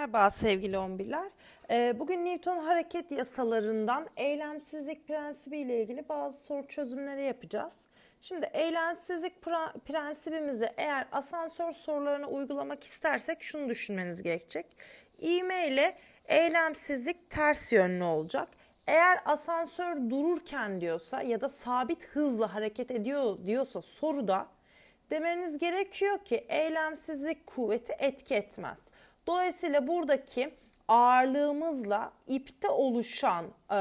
Merhaba sevgili 11'ler. Ee, Bugün Newton hareket yasalarından eylemsizlik prensibi ile ilgili bazı soru çözümleri yapacağız. Şimdi eylemsizlik prensibimizi eğer asansör sorularına uygulamak istersek şunu düşünmeniz gerekecek. İğme ile eylemsizlik ters yönlü olacak. Eğer asansör dururken diyorsa ya da sabit hızla hareket ediyor diyorsa soruda demeniz gerekiyor ki eylemsizlik kuvveti etki etmez. Dolayısıyla buradaki ağırlığımızla ipte oluşan e,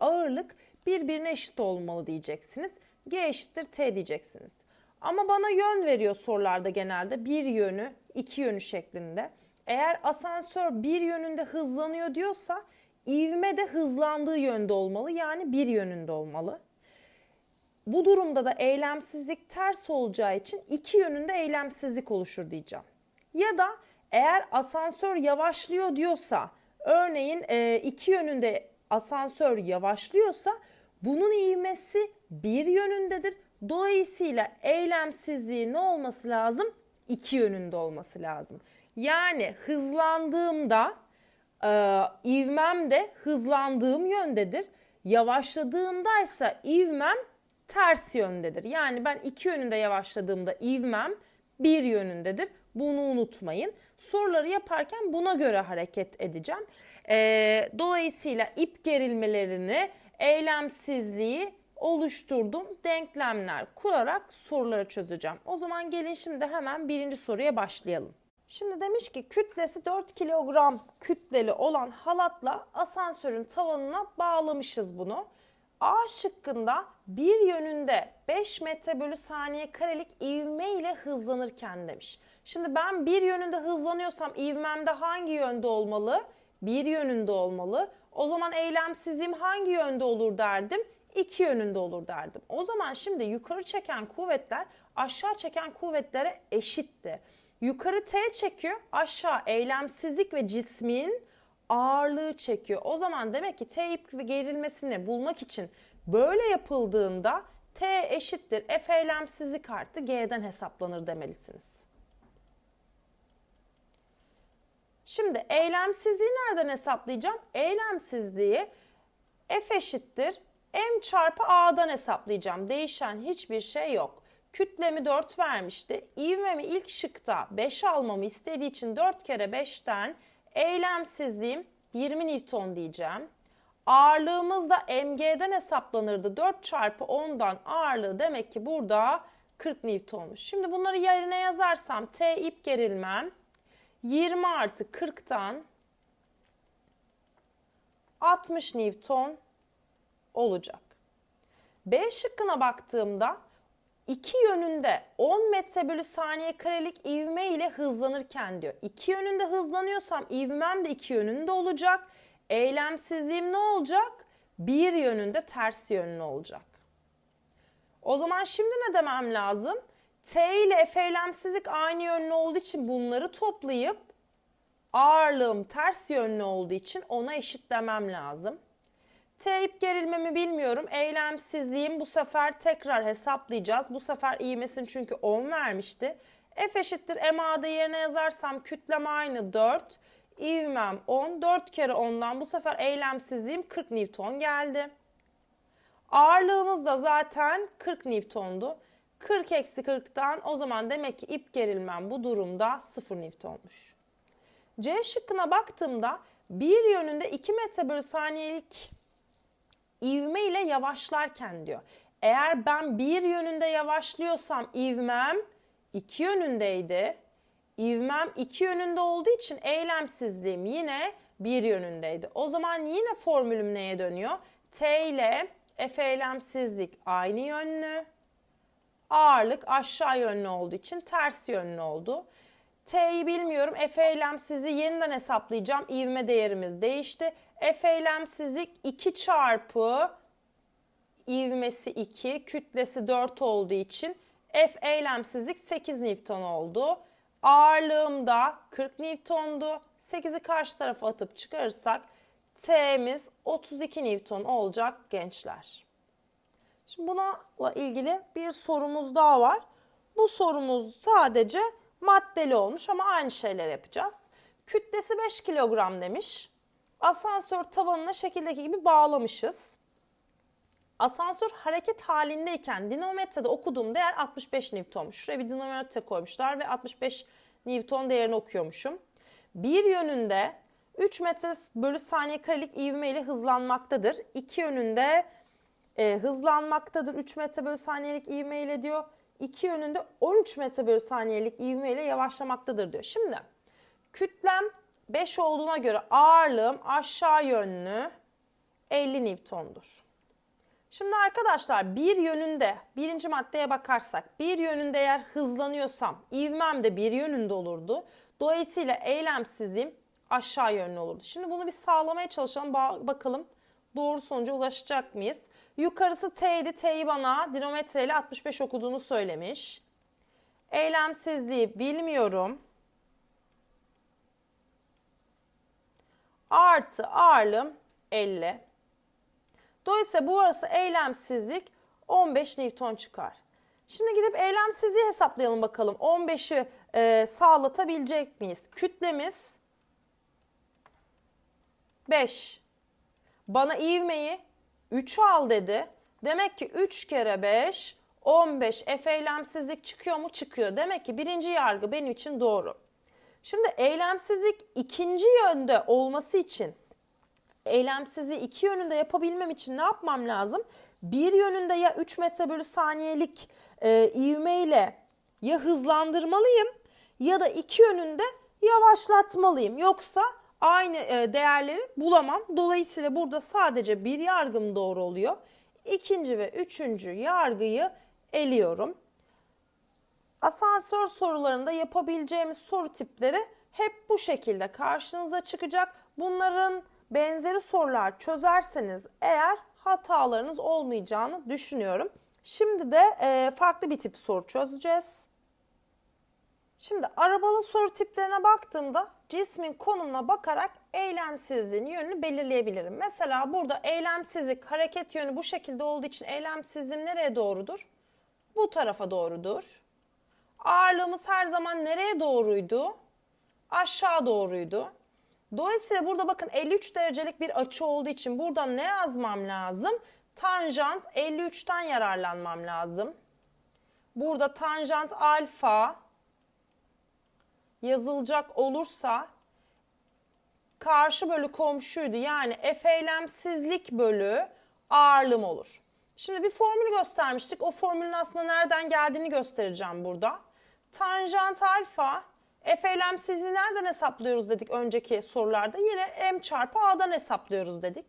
ağırlık birbirine eşit olmalı diyeceksiniz. G eşittir T diyeceksiniz. Ama bana yön veriyor sorularda genelde bir yönü, iki yönü şeklinde. Eğer asansör bir yönünde hızlanıyor diyorsa ivme de hızlandığı yönde olmalı yani bir yönünde olmalı. Bu durumda da eylemsizlik ters olacağı için iki yönünde eylemsizlik oluşur diyeceğim. Ya da eğer asansör yavaşlıyor diyorsa, örneğin e, iki yönünde asansör yavaşlıyorsa bunun ivmesi bir yönündedir. Dolayısıyla eylemsizliği ne olması lazım? İki yönünde olması lazım. Yani hızlandığımda e, ivmem de hızlandığım yöndedir. Yavaşladığımda ise ivmem ters yöndedir. Yani ben iki yönünde yavaşladığımda ivmem bir yönündedir. Bunu unutmayın. Soruları yaparken buna göre hareket edeceğim. Ee, dolayısıyla ip gerilmelerini, eylemsizliği oluşturdum. Denklemler kurarak soruları çözeceğim. O zaman gelin şimdi hemen birinci soruya başlayalım. Şimdi demiş ki kütlesi 4 kilogram kütleli olan halatla asansörün tavanına bağlamışız bunu. A şıkkında bir yönünde 5 metre bölü saniye karelik ivme ile hızlanırken demiş. Şimdi ben bir yönünde hızlanıyorsam ivmem de hangi yönde olmalı? Bir yönünde olmalı. O zaman eylemsizliğim hangi yönde olur derdim? İki yönünde olur derdim. O zaman şimdi yukarı çeken kuvvetler aşağı çeken kuvvetlere eşitti. Yukarı T çekiyor, aşağı eylemsizlik ve cismin ağırlığı çekiyor. O zaman demek ki T ip gerilmesini bulmak için böyle yapıldığında T eşittir F eylemsizlik artı G'den hesaplanır demelisiniz. Şimdi eylemsizliği nereden hesaplayacağım? Eylemsizliği F eşittir M çarpı A'dan hesaplayacağım. Değişen hiçbir şey yok. Kütlemi 4 vermişti. İvmemi ilk şıkta 5 almamı istediği için 4 kere 5'ten eylemsizliğim 20 Newton diyeceğim. Ağırlığımız da mg'den hesaplanırdı. 4 çarpı 10'dan ağırlığı demek ki burada 40 Newton'muş. Şimdi bunları yerine yazarsam T ip gerilmem 20 artı 40'tan 60 Newton olacak. B şıkkına baktığımda iki yönünde 10 metre bölü saniye karelik ivme ile hızlanırken diyor. İki yönünde hızlanıyorsam ivmem de iki yönünde olacak. Eylemsizliğim ne olacak? Bir yönünde ters yönlü olacak. O zaman şimdi ne demem lazım? T ile F eylemsizlik aynı yönlü olduğu için bunları toplayıp ağırlığım ters yönlü olduğu için ona eşitlemem lazım. T ip gerilmemi bilmiyorum. Eylemsizliğim bu sefer tekrar hesaplayacağız. Bu sefer ivmesini çünkü 10 vermişti. F eşittir MA'da yerine yazarsam kütlem aynı 4. İvmem 10. 4 kere 10'dan bu sefer eylemsizliğim 40 Newton geldi. Ağırlığımız da zaten 40 Newton'du. 40 eksi 40'tan o zaman demek ki ip gerilmem bu durumda 0 Newton'muş. C şıkkına baktığımda bir yönünde 2 metre bölü saniyelik ivme ile yavaşlarken diyor. Eğer ben bir yönünde yavaşlıyorsam ivmem iki yönündeydi. İvmem iki yönünde olduğu için eylemsizliğim yine bir yönündeydi. O zaman yine formülüm neye dönüyor? T ile F eylemsizlik aynı yönlü. Ağırlık aşağı yönlü olduğu için ters yönlü oldu. T'yi bilmiyorum. F eylemsizliği yeniden hesaplayacağım. İvme değerimiz değişti. F eylemsizlik 2 çarpı ivmesi 2, kütlesi 4 olduğu için F eylemsizlik 8 Newton oldu. Ağırlığım da 40 Newton'du. 8'i karşı tarafa atıp çıkarırsak T'miz 32 Newton olacak gençler. Şimdi bununla ilgili bir sorumuz daha var. Bu sorumuz sadece maddeli olmuş ama aynı şeyler yapacağız. Kütlesi 5 kilogram demiş. Asansör tavanına şekildeki gibi bağlamışız. Asansör hareket halindeyken dinamometrede okuduğum değer 65 Newton'muş. Şuraya bir dinamometre koymuşlar ve 65 Newton değerini okuyormuşum. Bir yönünde 3 metre bölü saniye karelik ivme ile hızlanmaktadır. İki yönünde e, hızlanmaktadır 3 metre bölü saniyelik ivme ile diyor. İki yönünde 13 metre bölü saniyelik ivme ile yavaşlamaktadır diyor. Şimdi kütlem 5 olduğuna göre ağırlığım aşağı yönlü 50 Newton'dur. Şimdi arkadaşlar bir yönünde birinci maddeye bakarsak bir yönünde eğer hızlanıyorsam ivmem de bir yönünde olurdu. Dolayısıyla eylemsizliğim aşağı yönlü olurdu. Şimdi bunu bir sağlamaya çalışalım. Ba- bakalım doğru sonuca ulaşacak mıyız? Yukarısı T'ydi. T'yi bana dinometre ile 65 okuduğunu söylemiş. Eylemsizliği bilmiyorum. Artı ağırlığım 50. Dolayısıyla bu arası eylemsizlik 15 Newton çıkar. Şimdi gidip eylemsizliği hesaplayalım bakalım. 15'i e, sağlatabilecek miyiz? Kütlemiz 5. Bana ivmeyi 3 al dedi. Demek ki 3 kere 5 15 F eylemsizlik çıkıyor mu? Çıkıyor. Demek ki birinci yargı benim için doğru. Şimdi eylemsizlik ikinci yönde olması için eylemsizliği iki yönünde yapabilmem için ne yapmam lazım? Bir yönünde ya 3 metre bölü saniyelik e, ivmeyle ya hızlandırmalıyım ya da iki yönünde yavaşlatmalıyım. Yoksa aynı e, değerleri bulamam. Dolayısıyla burada sadece bir yargım doğru oluyor. İkinci ve üçüncü yargıyı eliyorum. Asansör sorularında yapabileceğimiz soru tipleri hep bu şekilde karşınıza çıkacak. Bunların benzeri sorular çözerseniz eğer hatalarınız olmayacağını düşünüyorum. Şimdi de e, farklı bir tip soru çözeceğiz. Şimdi arabalı soru tiplerine baktığımda cismin konumuna bakarak eylemsizliğin yönünü belirleyebilirim. Mesela burada eylemsizlik hareket yönü bu şekilde olduğu için eylemsizliğim nereye doğrudur? Bu tarafa doğrudur. Ağırlığımız her zaman nereye doğruydu? Aşağı doğruydu. Dolayısıyla burada bakın 53 derecelik bir açı olduğu için buradan ne yazmam lazım? Tanjant 53'ten yararlanmam lazım. Burada tanjant alfa yazılacak olursa karşı bölü komşuydu. Yani F eylemsizlik bölü ağırlığım olur. Şimdi bir formül göstermiştik. O formülün aslında nereden geldiğini göstereceğim burada. Tanjant alfa F eylemsizliği nereden hesaplıyoruz dedik önceki sorularda. Yine m çarpı a'dan hesaplıyoruz dedik.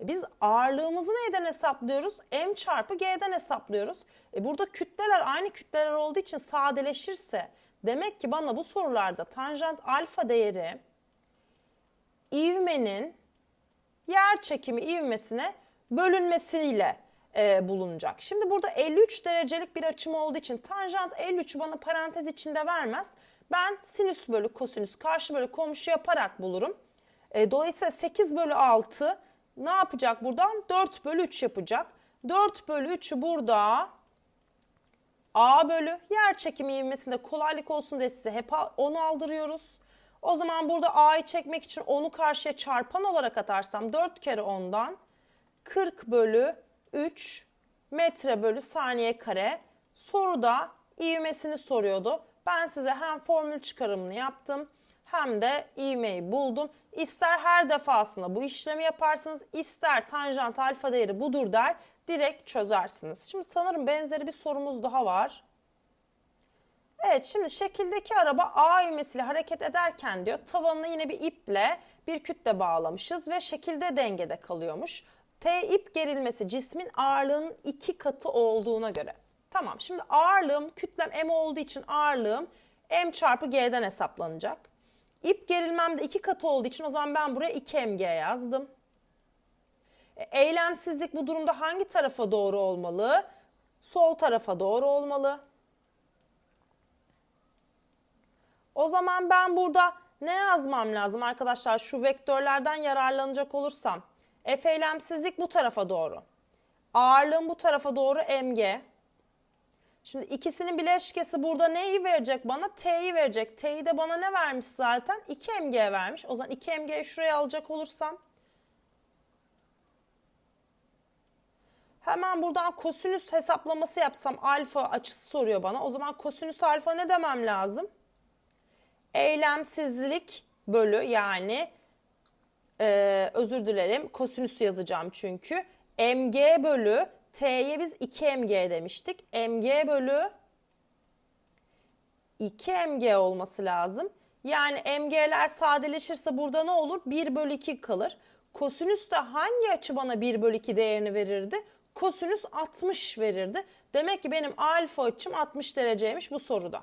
E biz ağırlığımızı neyden hesaplıyoruz? m çarpı g'den hesaplıyoruz. E burada kütleler aynı kütleler olduğu için sadeleşirse demek ki bana bu sorularda tanjant alfa değeri ivmenin yer çekimi ivmesine bölünmesiyle e, bulunacak. Şimdi burada 53 derecelik bir açım olduğu için tanjant 53'ü bana parantez içinde vermez. Ben sinüs bölü kosinüs karşı bölü komşu yaparak bulurum. E, dolayısıyla 8 bölü 6 ne yapacak buradan? 4 bölü 3 yapacak. 4 bölü 3'ü burada A bölü yer çekimi ivmesinde kolaylık olsun diye size hep onu aldırıyoruz. O zaman burada A'yı çekmek için onu karşıya çarpan olarak atarsam 4 kere 10'dan 40 bölü 3 metre bölü saniye kare. Soruda ivmesini soruyordu. Ben size hem formül çıkarımını yaptım hem de ivmeyi buldum. İster her defasında bu işlemi yaparsınız, ister tanjant alfa değeri budur der, direkt çözersiniz. Şimdi sanırım benzeri bir sorumuz daha var. Evet şimdi şekildeki araba A ivmesiyle hareket ederken diyor tavanına yine bir iple bir kütle bağlamışız ve şekilde dengede kalıyormuş. T ip gerilmesi cismin ağırlığının iki katı olduğuna göre. Tamam şimdi ağırlığım kütlem m olduğu için ağırlığım m çarpı g'den hesaplanacak. İp gerilmem de iki katı olduğu için o zaman ben buraya 2mg yazdım. E, eylemsizlik bu durumda hangi tarafa doğru olmalı? Sol tarafa doğru olmalı. O zaman ben burada ne yazmam lazım arkadaşlar? Şu vektörlerden yararlanacak olursam. F eylemsizlik bu tarafa doğru. Ağırlığım bu tarafa doğru mg. Şimdi ikisinin bileşkesi burada neyi verecek bana? T'yi verecek. T'yi de bana ne vermiş zaten? 2 mg vermiş. O zaman 2 mg'yi şuraya alacak olursam Hemen buradan kosinüs hesaplaması yapsam alfa açısı soruyor bana. O zaman kosinüs alfa ne demem lazım? Eylemsizlik bölü yani e, özür dilerim kosinüs yazacağım çünkü. mg bölü t'ye biz 2 mg demiştik. mg bölü 2 mg olması lazım. Yani mg'ler sadeleşirse burada ne olur? 1 bölü 2 kalır. Kosinüs de hangi açı bana 1 bölü 2 değerini verirdi? Kosinüs 60 verirdi. Demek ki benim alfa açım 60 dereceymiş bu soruda.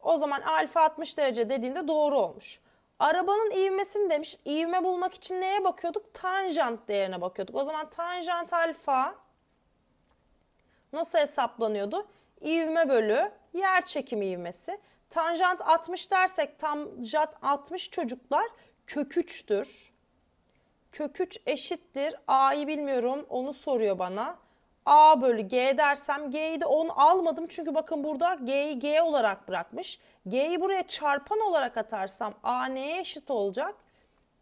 O zaman alfa 60 derece dediğinde doğru olmuş. Arabanın ivmesini demiş. İvme bulmak için neye bakıyorduk? Tanjant değerine bakıyorduk. O zaman tanjant alfa nasıl hesaplanıyordu? İvme bölü yer çekimi ivmesi. Tanjant 60 dersek tanjant 60 çocuklar kök 3'tür. Kök 3 eşittir. A'yı bilmiyorum onu soruyor bana. A bölü G dersem G'yi de 10 almadım. Çünkü bakın burada G'yi G olarak bırakmış. G'yi buraya çarpan olarak atarsam A neye eşit olacak?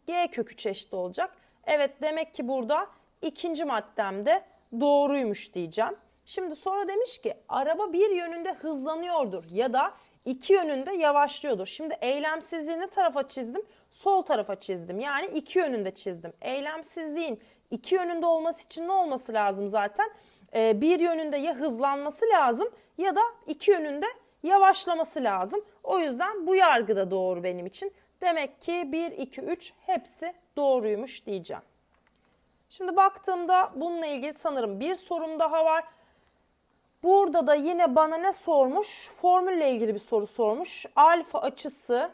G kök 3 eşit olacak. Evet demek ki burada ikinci maddemde doğruymuş diyeceğim. Şimdi sonra demiş ki araba bir yönünde hızlanıyordur ya da iki yönünde yavaşlıyordur. Şimdi eylemsizliği ne tarafa çizdim? Sol tarafa çizdim. Yani iki yönünde çizdim. Eylemsizliğin iki yönünde olması için ne olması lazım zaten? Ee, bir yönünde ya hızlanması lazım ya da iki yönünde yavaşlaması lazım. O yüzden bu yargı da doğru benim için. Demek ki 1, 2, 3 hepsi doğruymuş diyeceğim. Şimdi baktığımda bununla ilgili sanırım bir sorum daha var. Burada da yine bana ne sormuş? Formülle ilgili bir soru sormuş. Alfa açısı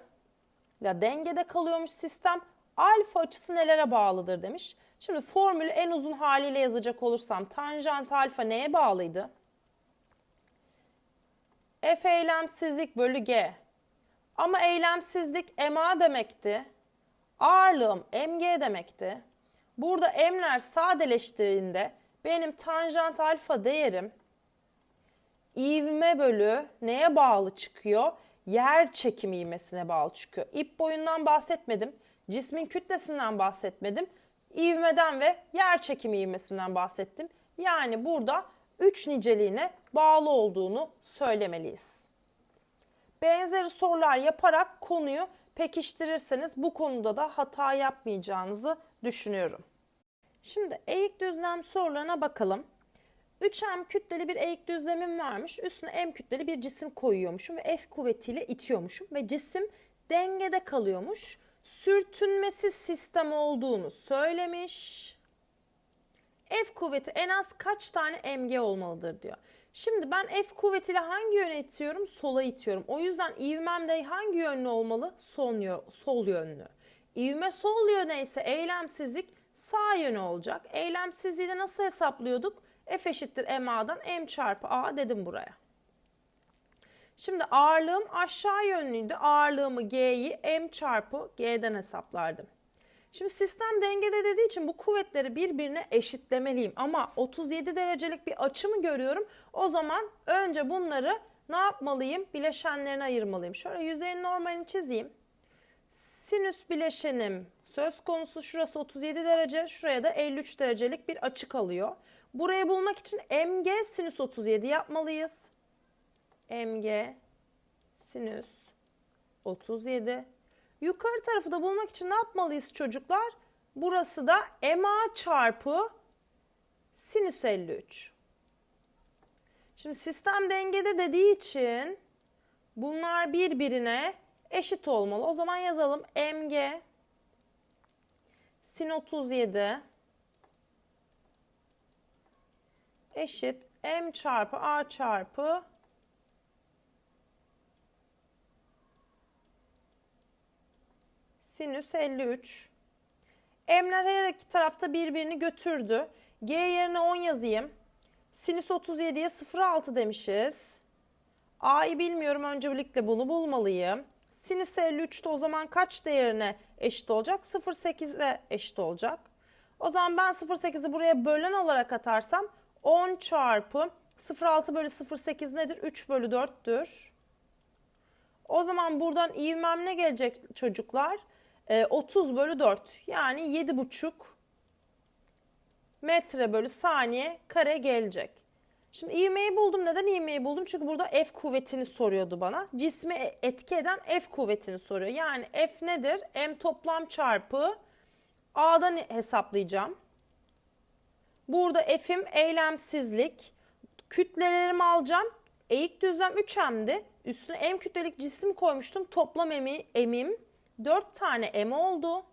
ile dengede kalıyormuş sistem. Alfa açısı nelere bağlıdır demiş. Şimdi formülü en uzun haliyle yazacak olursam tanjant alfa neye bağlıydı? F eylemsizlik bölü G. Ama eylemsizlik MA demekti. Ağırlığım mg demekti. Burada m'ler sadeleştiğinde benim tanjant alfa değerim ivme bölü neye bağlı çıkıyor? Yer çekimi ivmesine bağlı çıkıyor. İp boyundan bahsetmedim. Cismin kütlesinden bahsetmedim. İvmeden ve yer çekimi ivmesinden bahsettim. Yani burada 3 niceliğine bağlı olduğunu söylemeliyiz. Benzeri sorular yaparak konuyu pekiştirirseniz bu konuda da hata yapmayacağınızı düşünüyorum. Şimdi eğik düzlem sorularına bakalım. 3m kütleli bir eğik düzlemim varmış. Üstüne m kütleli bir cisim koyuyormuşum ve F kuvvetiyle itiyormuşum ve cisim dengede kalıyormuş. Sürtünmesiz sistem olduğunu söylemiş. F kuvveti en az kaç tane mg olmalıdır diyor. Şimdi ben F kuvvetiyle hangi yöne itiyorum? Sola itiyorum. O yüzden ivmem de hangi yönlü olmalı? Sol, yö sol yönlü. İvme sol yöne ise eylemsizlik sağ yönü olacak. Eylemsizliği de nasıl hesaplıyorduk? F eşittir MA'dan M çarpı A dedim buraya. Şimdi ağırlığım aşağı yönlüydü. Ağırlığımı G'yi M çarpı G'den hesaplardım. Şimdi sistem dengede dediği için bu kuvvetleri birbirine eşitlemeliyim. Ama 37 derecelik bir açı mı görüyorum? O zaman önce bunları ne yapmalıyım? Bileşenlerine ayırmalıyım. Şöyle yüzeyin normalini çizeyim. Sinüs bileşenim söz konusu şurası 37 derece, şuraya da 53 derecelik bir açı kalıyor. Burayı bulmak için mg sinüs 37 yapmalıyız. Mg sinüs 37. Yukarı tarafı da bulmak için ne yapmalıyız çocuklar? Burası da ma çarpı sinüs 53. Şimdi sistem dengede dediği için bunlar birbirine eşit olmalı. O zaman yazalım mg sin 37 eşit m çarpı a çarpı sinüs 53. M'ler her iki tarafta birbirini götürdü. G yerine 10 yazayım. Sinüs 37'ye 0,6 demişiz. A'yı bilmiyorum. Öncelikle bunu bulmalıyım. Sinüs 53 de o zaman kaç değerine eşit olacak? 0,8'e eşit olacak. O zaman ben 0,8'i buraya bölen olarak atarsam 10 çarpı 0,6 bölü 0,8 nedir? 3 bölü 4'tür. O zaman buradan ivmem ne gelecek çocuklar? Ee, 30 bölü 4 yani 7,5 metre bölü saniye kare gelecek. Şimdi ivmeyi buldum. Neden ivmeyi buldum? Çünkü burada F kuvvetini soruyordu bana. Cismi etki eden F kuvvetini soruyor. Yani F nedir? M toplam çarpı A'dan hesaplayacağım. Burada F'im eylemsizlik. Kütlelerimi alacağım. Eğik düzlem 3M'di. Üstüne M kütlelik cisim koymuştum. Toplam emi, emim 4 tane M oldu.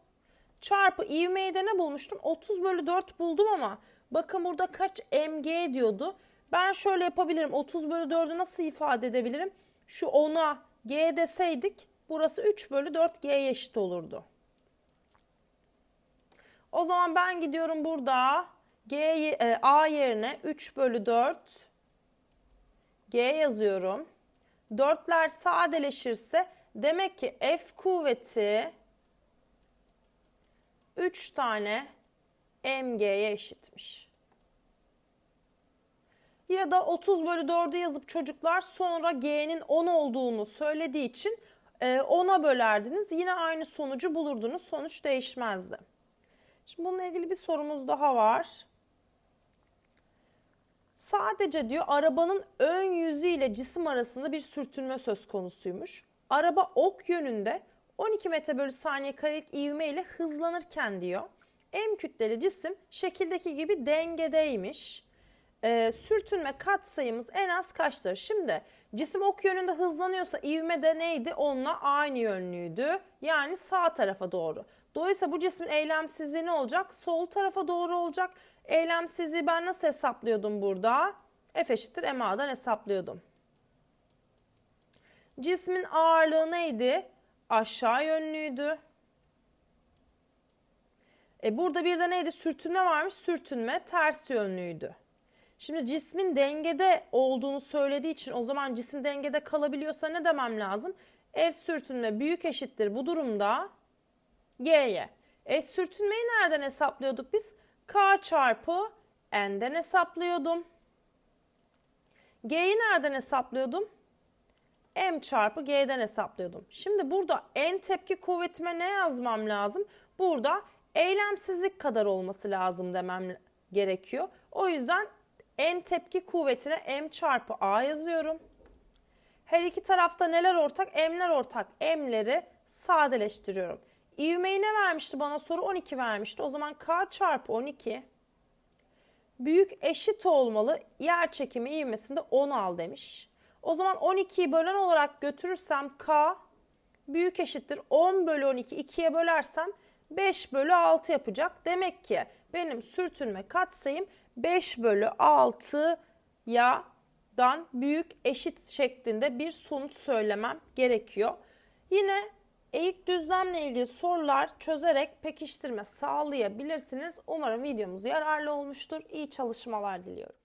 Çarpı ivmeyi de ne bulmuştum? 30 bölü 4 buldum ama bakın burada kaç mg diyordu. Ben şöyle yapabilirim. 30 bölü 4'ü nasıl ifade edebilirim? Şu 10'a g deseydik burası 3 bölü 4 g'ye eşit olurdu. O zaman ben gidiyorum burada G, e, A yerine 3 bölü 4 G yazıyorum. 4'ler sadeleşirse demek ki F kuvveti 3 tane mg'ye eşitmiş. Ya da 30 bölü 4'ü yazıp çocuklar sonra g'nin 10 olduğunu söylediği için 10'a bölerdiniz. Yine aynı sonucu bulurdunuz. Sonuç değişmezdi. Şimdi bununla ilgili bir sorumuz daha var. Sadece diyor arabanın ön yüzü ile cisim arasında bir sürtünme söz konusuymuş. Araba ok yönünde 12 metre bölü saniye karelik ivme ile hızlanırken diyor. M kütleli cisim şekildeki gibi dengedeymiş. Ee, sürtünme katsayımız en az kaçtır? Şimdi cisim ok yönünde hızlanıyorsa ivme de neydi? Onunla aynı yönlüydü. Yani sağ tarafa doğru. Dolayısıyla bu cismin eylemsizliği ne olacak? Sol tarafa doğru olacak. Eylemsizliği ben nasıl hesaplıyordum burada? F eşittir MA'dan hesaplıyordum. Cismin ağırlığı neydi? Aşağı yönlüydü. E burada bir de neydi? Sürtünme varmış. Sürtünme ters yönlüydü. Şimdi cismin dengede olduğunu söylediği için o zaman cisim dengede kalabiliyorsa ne demem lazım? F sürtünme büyük eşittir bu durumda G'ye. E sürtünmeyi nereden hesaplıyorduk biz? K çarpı N'den hesaplıyordum. G'yi nereden hesaplıyordum? M çarpı G'den hesaplıyordum. Şimdi burada N tepki kuvvetime ne yazmam lazım? Burada eylemsizlik kadar olması lazım demem gerekiyor. O yüzden N tepki kuvvetine M çarpı A yazıyorum. Her iki tarafta neler ortak? M'ler ortak. M'leri sadeleştiriyorum. İvmeyi ne vermişti bana soru? 12 vermişti. O zaman K çarpı 12 büyük eşit olmalı. Yer çekimi ivmesinde 10 al demiş. O zaman 12'yi bölen olarak götürürsem K büyük eşittir 10 bölü 12 2'ye bölersem 5 bölü 6 yapacak. Demek ki benim sürtünme katsayım 5 bölü 6'ya dan büyük eşit şeklinde bir sonuç söylemem gerekiyor. Yine eğik düzlemle ilgili sorular çözerek pekiştirme sağlayabilirsiniz. Umarım videomuz yararlı olmuştur. İyi çalışmalar diliyorum.